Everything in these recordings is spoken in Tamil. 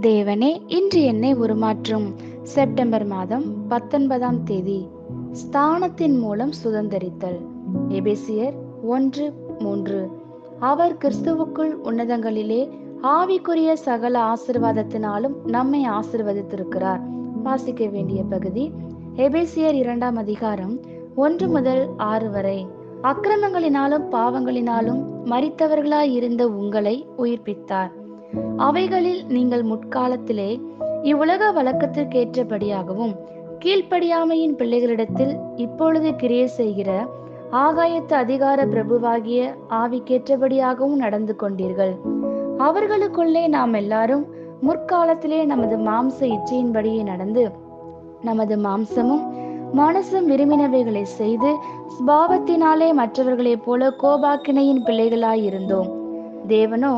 தேவனே இன்று என்னை உருமாற்றும். செப்டம்பர் மாதம் பத்தொன்பதாம் தேதி. ஸ்தானத்தின் மூலம் சுதந்தரித்தல். எபேசியர் ஒன்று மூன்று. அவர் கிறிஸ்துவுக்குள் உன்னதங்களிலே ஆவிக்குரிய சகல ஆசிர்வாதத்தினாலும் நம்மை ஆசிர்வதித்திருக்கிறார். வாசிக்க வேண்டிய பகுதி எபேசியர் இரண்டாம் அதிகாரம் ஒன்று முதல் ஆறு வரை. அக்கிரமங்களினாலும் பாவங்களினாலும் மறித்தவர்களாய் இருந்த உங்களை உயிர்ப்பித்தார். அவைகளில் நீங்கள் முற்காலத்திலே இவ்வுலக வழக்கத்திற்கேற்றபடியாகவும் கீழ்ப்படியாமையின் பிள்ளைகளிடத்தில் இப்பொழுது கிரியை செய்கிற ஆகாயத்து அதிகார பிரபுவாகிய ஆவிக்கேற்றபடியாகவும் நடந்து கொண்டீர்கள். அவர்களுக்குள்ளே நாம் எல்லாரும் முற்காலத்திலே நமது மாம்ச இச்சையின்படியே நடந்து நமது மாம்சமும் மனசும் விரும்பினவைகளை செய்து ஸ்பாவத்தினாலே மற்றவர்களைப் போல கோபாக்கினையின் பிள்ளைகளாயிருந்தோம். தேவனோ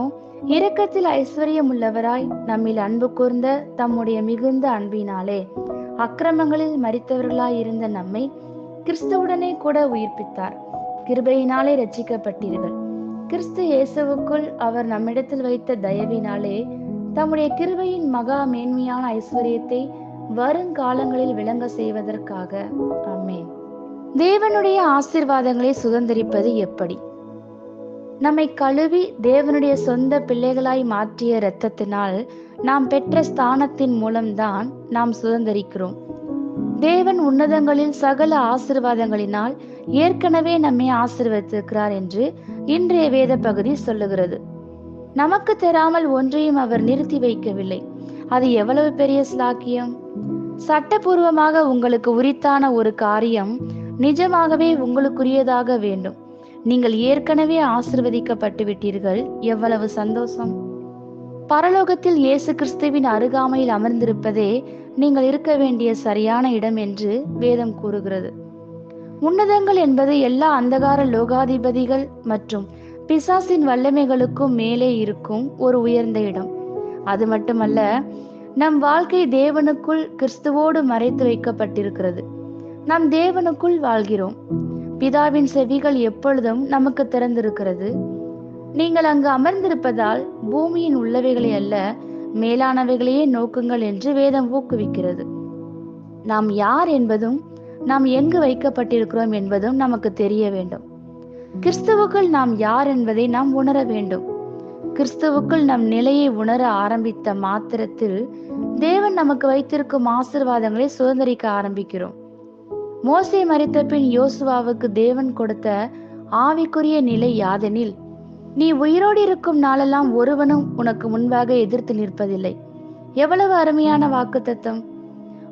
இரக்கத்தில் ஐஸ்வர்யம் உள்ளவராய் நம்மில் அன்பு கூர்ந்த தம்முடைய மிகுந்த அன்பினாலே. அக்கிரமங்களில் மறித்தவர்களாய் இருந்த நம்மை கிறிஸ்துவுடனே கூட உயிர்ப்பித்தார். கிருபையினாலே ரட்சிக்கப்பட்டீர்கள் கிறிஸ்து இயேசுவுக்குள் அவர் நம்மிடத்தில் வைத்த தயவினாலே தம்முடைய கிருபையின் மகா மேன்மையான ஐஸ்வர்யத்தை வருங்காலங்களில் விளங்க செய்வதற்காக. அம்மேன் தேவனுடைய ஆசிர்வாதங்களை சுதந்திரிப்பது எப்படி? நம்மை கழுவி தேவனுடைய சொந்த பிள்ளைகளாய் மாற்றிய இரத்தத்தினால் நாம் பெற்ற ஸ்தானத்தின் மூலம்தான் நாம் சுதந்திரிக்கிறோம். தேவன் உன்னதங்களில் சகல ஆசிர்வாதங்களினால் ஏற்கனவே நம்மை ஆசிர்வதித்திருக்கிறார் என்று இன்றைய வேத பகுதி சொல்லுகிறது. நமக்கு தெராமல் ஒன்றையும் அவர் நிறுத்தி வைக்கவில்லை. அது எவ்வளவு பெரிய ஸ்லாக்கியம் சட்டபூர்வமாக உங்களுக்கு உரித்தான ஒரு காரியம் நிஜமாகவே உங்களுக்குரியதாக வேண்டும். நீங்கள் ஏற்கனவே ஆசிர்வதிக்கப்பட்டு விட்டீர்கள் எவ்வளவு சந்தோஷம். பரலோகத்தில் இயேசு கிறிஸ்துவின் அருகாமையில் அமர்ந்திருப்பதே நீங்கள் இருக்க வேண்டிய சரியான இடம் என்று வேதம் கூறுகிறது. உன்னதங்கள் என்பது எல்லா அந்தகார லோகாதிபதிகள் மற்றும் பிசாசின் வல்லமைகளுக்கும் மேலே இருக்கும் ஒரு உயர்ந்த இடம். அது மட்டுமல்ல நம் வாழ்க்கை தேவனுக்குள் கிறிஸ்துவோடு மறைத்து வைக்கப்பட்டிருக்கிறது. நாம் தேவனுக்குள் வாழ்கிறோம். பிதாவின் செவிகள் எப்பொழுதும் நமக்கு திறந்திருக்கிறது. நீங்கள் அங்கு அமர்ந்திருப்பதால் பூமியின் உள்ளவைகளை அல்ல மேலானவைகளையே நோக்குங்கள் என்று வேதம் ஊக்குவிக்கிறது. நாம் யார் என்பதும் நாம் எங்கு வைக்கப்பட்டிருக்கிறோம் என்பதும் நமக்கு தெரிய வேண்டும். கிறிஸ்துவுக்குள் நாம் யார் என்பதை நாம் உணர வேண்டும். கிறிஸ்துவுக்குள் நம் நிலையை உணர ஆரம்பித்த மாத்திரத்தில் தேவன் நமக்கு வைத்திருக்கும் ஆசிர்வாதங்களை சுதந்திரிக்க ஆரம்பிக்கிறோம். மோசை மறித்த பின் யோசுவாவுக்கு தேவன் கொடுத்த ஆவிக்குரிய நிலை யாதெனில் நீ உயிரோடு இருக்கும் நாளெல்லாம் ஒருவனும் உனக்கு முன்பாக எதிர்த்து நிற்பதில்லை. எவ்வளவு அருமையான வாக்குத்தத்தம்.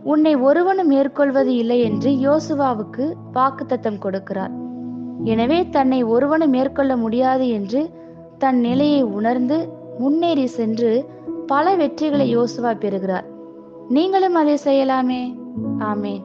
உன்னை ஒருவனும் மேற்கொள்வது இல்லை என்று யோசுவாவுக்கு வாக்குத்தத்தம் கொடுக்கிறார். எனவே தன்னை ஒருவனும் மேற்கொள்ள முடியாது என்று தன் நிலையை உணர்ந்து முன்னேறி சென்று பல வெற்றிகளை யோசுவா பெறுகிறார். நீங்களும் அதை செய்யலாமே. ஆமேன்.